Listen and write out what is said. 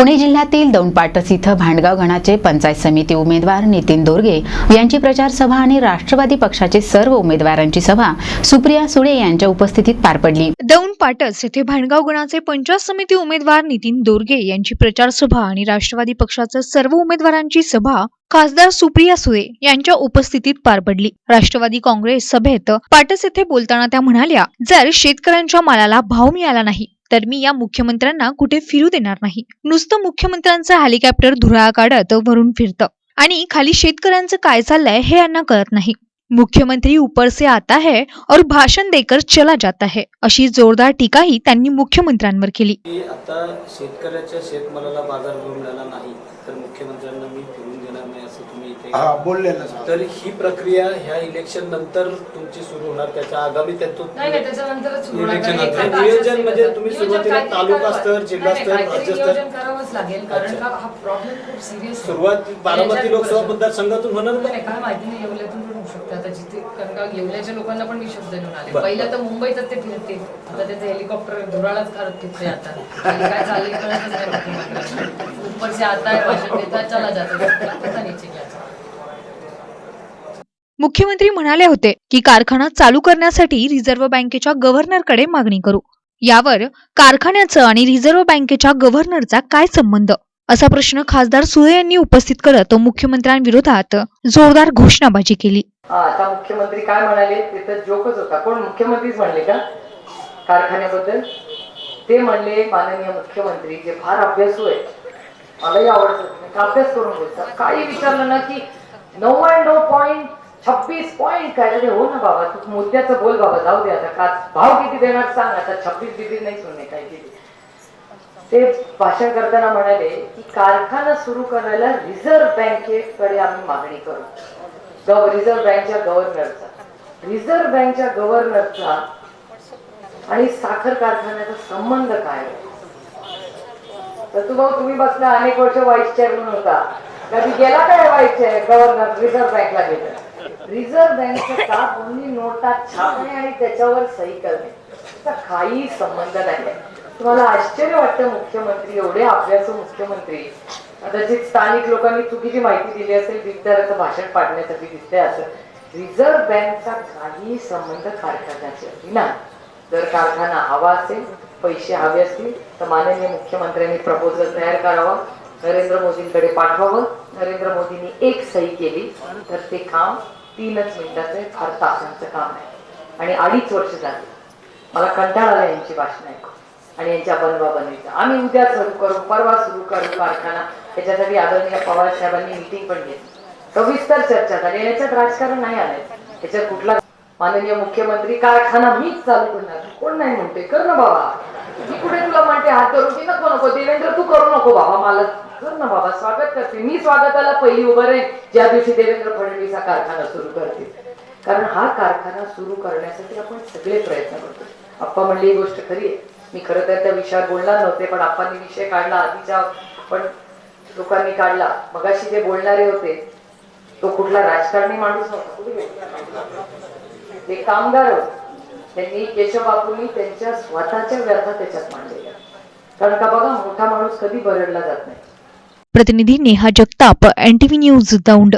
पुणे जिल्ह्यातील दौंडपाटस इथं भांडगाव गणाचे पंचायत समिती उमेदवार नितीन दोरगे यांची प्रचार सभा आणि राष्ट्रवादी पक्षाचे सर्व उमेदवारांची सभा सुप्रिया सुळे यांच्या उपस्थितीत पार पडली. दौंड पाटस येथे भांडगाव गणाचे पंचायत समिती उमेदवार नितीन दोरगे यांची प्रचार सभा आणि राष्ट्रवादी पक्षाच्या सर्व उमेदवारांची सभा खासदार सुप्रिया सुळे यांच्या उपस्थितीत पार पडली. राष्ट्रवादी काँग्रेस सभेत पाटस येथे बोलताना त्या म्हणाल्या जर शेतकऱ्यांच्या मालाला भाव मिळाला नाही तर मी या मुख्यमंत्र्यांना कुठे फिरू देणार नाही. नुसतं मुख्यमंत्र्यांचं हेलिकॉप्टर धुराळा काढत वरून फिरतं. आणि खाली शेतकऱ्यांचं काय चाललंय हे यांना कळत नाही. मुख्यमंत्री ऊपर से आता है और भाषण देकर चला जाता है अशी जोरदार टीकाही त्यांनी मुख्यमंत्र्यांवर केली की आता शेतकऱ्याच्या शेतमालाला बाजार भाव मिळाला नाही तर मुख्यमंत्र्यांना मी फिरून देणार नाही असं तुम्ही इथे हा बोललेलं. तर ही प्रक्रिया ह्या इलेक्शन नंतर तुमची सुरू होणार त्याच्या आगामी त्यातून नाही नाही त्याच्यानंतरच सुरू होणार. नियोजन म्हणजे तुम्ही सुरुवातीला तालुका स्तर. जिल्हा स्तर, राज्य स्तर. नियोजन करावंच लागेल कारण अच्छा. का हा प्रॉब्लेम खूप सिरियस सुरुवात बारामती लोकसभा मतदारसंघातून होणार का? नाही काय माहिती नाही कारण का येवल्याच्या लोकांना पण मी शब्द घेऊन आले. पहिलं. तर मुंबईतच ते फिरते आता त्याचे हेलिकॉप्टर धुराळाच करत फिरते आता. काय चाललंय कळतच नाही से आता है भाषण देता चला जाता पता नीचे. मुख्यमंत्री म्हणाले होते की कारखाना चालू करण्यासाठी रिझर्व्ह बँकेच्या गव्हर्नरकडे मागणी करू. यावर कारखान्याचं आणि रिझर्व्ह बँकेच्या गव्हर्नरचा काय संबंध? असा प्रश्न खासदार सुळे यांनी उपस्थित करत मुख्यमंत्र्यांविरोधात जोरदार घोषणाबाजी केली. आता मुख्यमंत्री काय म्हणाले? ते तर जोकच होता. कोण? मुख्यमंत्रीच म्हणले का? कारखान्याबद्दल? ते म्हणले माननीय मुख्यमंत्री जे फार अभ्यासू आहे मलाही आवडत. का अभ्यास करून बोलता. काही विचारलं ना की नव्याण्णव पॉईंट छब्बीस पॉईंट काय? रे हो ना बाबा तू मुद्द्याचं बोल बाबा जाऊ दे आता. का भाव किती देणार सांग आता. छब्बीस बिबीस नाही सुनणे काय किती. ते भाषण करताना म्हणाले की कारखाना सुरू करायला रिझर्व्ह बँकेकडे आम्ही मागणी करू. रिझर्व्ह बँकच्या गव्हर्नरचा. रिझर्व्ह बँकच्या गव्हर्नरचा आणि साखर कारखान्याचा संबंध काय? आहे? तर तू भाऊ तुम्ही बसला अनेक वर्ष व्हाईस चेअरमन होता. कधी गेला काय व्हाईस चेअर गव्हर्नर रिझर्व्ह बँकला गेला? रिझर्व्ह बँकचं का दोन्ही नोटा छापणे आणि त्याच्यावर सही करणे? त्याचा काही संबंध नाही तुम्हाला आश्चर्य वाटतं मुख्यमंत्री एवढे आपल्याचं मुख्यमंत्री. कदाचित स्थानिक लोकांनी चुकीची माहिती दिली असेल विद्यार्थ्याचं भाषण पाडण्यासाठी दिसते असं रिझर्व्ह बँकचा काही संबंध कारखान्याशी विना जर कारखाना हवा असेल पैसे हवे असतील तर माननीय मुख्यमंत्र्यांनी प्रपोजल तयार करावा नरेंद्र मोदींकडे पाठवावं. नरेंद्र मोदींनी एक सही केली तर ते काम तीनच मिनिटाचं फार तासांचं काम आहे. आणि अडीच वर्ष झाली. मला कंटाळा आला यांची भाषण ऐकून. आणि यांच्या बनवा बनवायचं आम्ही उद्या सुरू करू परवा सुरू करू कारखाना. त्याच्यासाठी आदरणीय पवार साहेबांनी मिटिंग पण घेतली. सविस्तर चर्चा झाली. याच्यात राजकारण नाही आलंय. याच्यात कुठला माननीय मुख्यमंत्री कारखाना मीच चालू करणार. कोण नाही म्हणते कर ना बाबा. मी कुठे तुला म्हणते? हात करून की नको नको. देवेंद्र तू करू नको बाबा मला कर ना बाबा. स्वागत करते. मी स्वागताला पहिली उभं राहील ज्या दिवशी देवेंद्र फडणवीस हा कारखाना सुरू करतील. कारण हा कारखाना सुरू करण्यासाठी आपण सगळे प्रयत्न करतो. आप्पा म्हणली ही गोष्ट खरी आहे. मी खरं तर त्या विषयावर बोलणार नव्हते पण आप्पांनी विषय काढला आधीच्या पण लोकांनी काढला. मगाशी जे बोलणारे होते तो कुठला राजकारणी माणूस नव्हता ते कामगार होते. त्यांनी केशवबापूंनी त्यांच्या स्वतःच्या व्यथा त्याच्यात मांडलेल्या. कारण का बघा मोठा माणूस कधी बरडला जात नाही. प्रतिनिधी नेहा जगताप एनटीव्ही न्यूज दौंड.